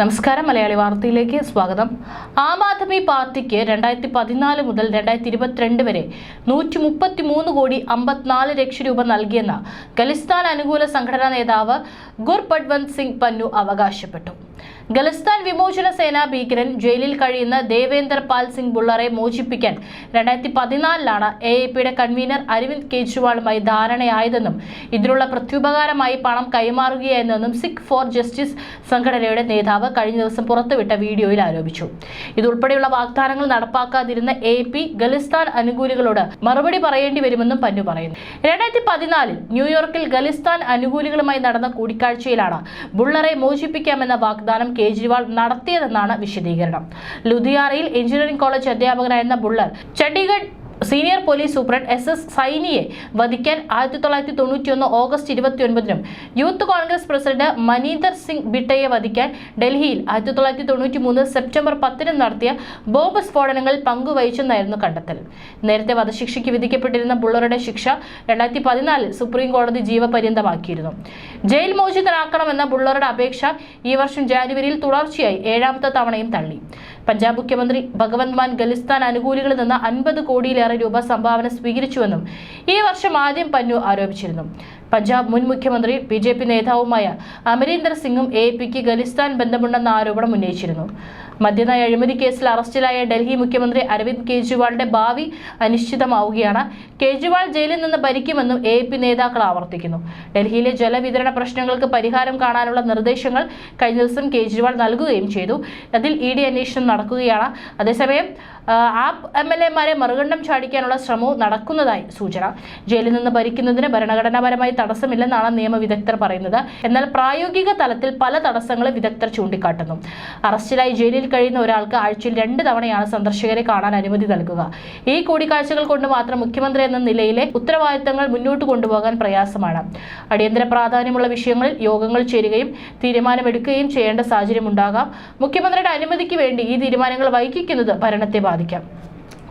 നമസ്കാരം. മലയാളി വാർത്തയിലേക്ക് സ്വാഗതം. ആം ആദ്മി പാർട്ടിക്ക് രണ്ടായിരത്തി പതിനാല് മുതൽ രണ്ടായിരത്തി ഇരുപത്തിരണ്ട് വരെ നൂറ്റി മുപ്പത്തി മൂന്ന് കോടി അമ്പത്തിനാല് ലക്ഷം രൂപ നൽകിയെന്ന ഖലിസ്ഥാൻ അനുകൂല സംഘടനാ നേതാവ് ഗുർപട്വന്ത് സിംഗ് പന്നു അവകാശപ്പെട്ടു. ഖലിസ്ഥാൻ വിമോചന സേനാ ഭീകരൻ ജയിലിൽ കഴിയുന്ന ദേവേന്ദർ പാൽ സിംഗ് ബുള്ളറെ മോചിപ്പിക്കാൻ രണ്ടായിരത്തി പതിനാലിലാണ് എ എ പിയുടെ കൺവീനർ അരവിന്ദ് കെജ്രിവാളുമായി ധാരണയായതെന്നും ഇതിനുള്ള പ്രത്യുപകാരമായി പണം കൈമാറുകയായിരുന്നെന്നും സിഖ് ഫോർ ജസ്റ്റിസ് സംഘടനയുടെ നേതാവ് കഴിഞ്ഞ ദിവസം പുറത്തുവിട്ട വീഡിയോയിൽ ആരോപിച്ചു. ഇതുൾപ്പെടെയുള്ള വാഗ്ദാനങ്ങൾ നടപ്പാക്കാതിരുന്ന എ പി ഖലിസ്ഥാൻ അനുകൂലികളോട് മറുപടി പറയേണ്ടി വരുമെന്നും പന്നു പറയുന്നു. രണ്ടായിരത്തി പതിനാലിൽ ന്യൂയോർക്കിൽ ഖലിസ്ഥാൻ അനുകൂലികളുമായി നടന്ന കൂടിക്കാഴ്ചയിലാണ് ബുള്ളറെ മോചിപ്പിക്കാമെന്ന വാഗ്ദാനം കേജ്രിവാൾ നടത്തിയതെന്നാണ് വിശദീകരണം. ലുധിയാനയിൽ engineering college അധ്യാപകനായിരുന്ന Bhullar Chandigarh senior police superintendent S S സൈനിയെ വധിക്കാൻ ആയിരത്തി തൊള്ളായിരത്തി തൊണ്ണൂറ്റി ഒന്ന് ഓഗസ്റ്റ് ഇരുപത്തി ഒൻപതിനും യൂത്ത് കോൺഗ്രസ് പ്രസിഡന്റ് മനീന്ദർ സിംഗ് ബിട്ടയെ വധിക്കാൻ ഡൽഹിയിൽ ആയിരത്തി തൊള്ളായിരത്തി തൊണ്ണൂറ്റി മൂന്ന് സെപ്റ്റംബർ പത്തിനും നടത്തിയ ബോംബ് സ്ഫോടനങ്ങളിൽ പങ്കുവഹിച്ചെന്നായിരുന്നു കണ്ടെത്തൽ. നേരത്തെ വധശിക്ഷയ്ക്ക് വിധിക്കപ്പെട്ടിരുന്ന ബുള്ളറുടെ ശിക്ഷ രണ്ടായിരത്തി പതിനാലിൽ സുപ്രീം കോടതി ജീവപര്യന്തമാക്കിയിരുന്നു. ജയിൽ മോചിതനാക്കണമെന്ന ബുള്ളറുടെ അപേക്ഷ ഈ വർഷം ജാനുവരിയിൽ തുടർച്ചയായി ഏഴാമത്തെ തവണയും തള്ളി. പഞ്ചാബ് മുഖ്യമന്ത്രി ഭഗവന്ത് മാൻ ഖലിസ്ഥാൻ അനുകൂലികളിൽ നിന്ന് അൻപത് കോടിയിലേറെ രൂപ സംഭാവന സ്വീകരിച്ചുവെന്നും ഈ വർഷം ആദ്യം പന്നു ആരോപിച്ചിരുന്നു. പഞ്ചാബ് മുൻ മുഖ്യമന്ത്രി ബി ജെ പി നേതാവുമായ അമരീന്ദർ സിംഗും എ പിക്ക് ഖലിസ്ഥാൻ ബന്ധമുണ്ടെന്ന ആരോപണം ഉന്നയിച്ചിരുന്നു. മദ്യനയ അഴിമതി കേസിൽ അറസ്റ്റിലായ ഡൽഹി മുഖ്യമന്ത്രി അരവിന്ദ് കെജ്രിവാളിന്റെ ഭാവി അനിശ്ചിതമാവുകയാണ്. കെജ്രിവാൾ ജയിലിൽ നിന്ന് ഭരിക്കുമെന്നും എ പി നേതാക്കൾ ആവർത്തിക്കുന്നു. ഡൽഹിയിലെ ജലവിതരണ പ്രശ്നങ്ങൾക്ക് പരിഹാരം കാണാനുള്ള നിർദ്ദേശങ്ങൾ കഴിഞ്ഞ ദിവസം കെജ്രിവാൾ നൽകുകയും ചെയ്തു. അതിൽ ഇ ഡി അന്വേഷണം നടക്കുകയാണ്. അതേസമയം ആപ് ആപ്പ് എം എൽ എമാരെ മറുകണ്ഠം ചാടിക്കാനുള്ള ശ്രമവും നടക്കുന്നതായി സൂചന. ജയിലിൽ നിന്ന് ഭരിക്കുന്നതിന് ഭരണഘടനാപരമായി തടസ്സമില്ലെന്നാണ് നിയമവിദഗ്ധർ പറയുന്നത്. എന്നാൽ പ്രായോഗിക തലത്തിൽ പല തടസ്സങ്ങളും വിദഗ്ധർ ചൂണ്ടിക്കാട്ടുന്നു. അറസ്റ്റിലായി ജയിലിൽ കഴിയുന്ന ഒരാൾക്ക് ആഴ്ചയിൽ രണ്ട് തവണയാണ് സന്ദർശകരെ കാണാൻ അനുമതി നൽകുക. ഈ കൂടിക്കാഴ്ചകൾ കൊണ്ട് മാത്രം മുഖ്യമന്ത്രി എന്ന നിലയിലെ ഉത്തരവാദിത്തങ്ങൾ മുന്നോട്ട് കൊണ്ടുപോകാൻ പ്രയാസമാണ്. അടിയന്തര പ്രാധാന്യമുള്ള വിഷയങ്ങളിൽ യോഗങ്ങൾ ചേരുകയും തീരുമാനമെടുക്കുകയും ചെയ്യേണ്ട സാഹചര്യം ഉണ്ടാകാം മുഖ്യമന്ത്രിയുടെ അനുമതിക്ക് വേണ്ടി ഈ തീരുമാനങ്ങൾ വൈകിക്കുന്നത് ഭരണത്തെ ബാധിക്കാം.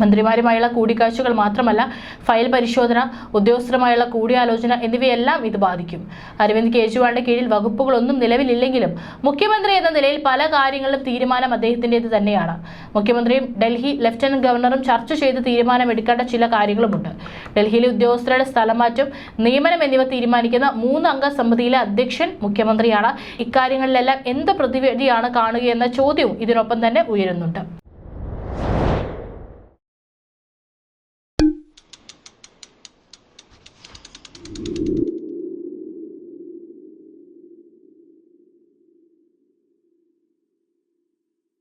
മന്ത്രിമാരുമായുള്ള കൂടിക്കാഴ്ചകൾ മാത്രമല്ല ഫയൽ പരിശോധന ഉദ്യോഗസ്ഥരുമായുള്ള കൂടിയാലോചന എന്നിവയെല്ലാം ഇത് ബാധിക്കും. അരവിന്ദ് കെജ്രിവാളിന്റെ കീഴിൽ വകുപ്പുകളൊന്നും നിലവിലില്ലെങ്കിലും മുഖ്യമന്ത്രി എന്ന നിലയിൽ പല കാര്യങ്ങളിലും തീരുമാനം അദ്ദേഹത്തിന്റെത് തന്നെയാണ്. മുഖ്യമന്ത്രിയും ഡൽഹി ലഫ്റ്റനന്റ് ഗവർണറും ചർച്ച ചെയ്ത് തീരുമാനമെടുക്കേണ്ട ചില കാര്യങ്ങളുമുണ്ട്. ഡൽഹിയിലെ ഉദ്യോഗസ്ഥരുടെ സ്ഥലമാറ്റം നിയമനം എന്നിവ തീരുമാനിക്കുന്ന മൂന്നംഗ സമിതിയിലെ അധ്യക്ഷൻ മുഖ്യമന്ത്രിയാണ്. ഇക്കാര്യങ്ങളിലെല്ലാം എന്ത് പ്രതിവിധിയാണ് കാണുകയെന്ന ചോദ്യവും ഇതിനൊപ്പം തന്നെ ഉയരുന്നുണ്ട്.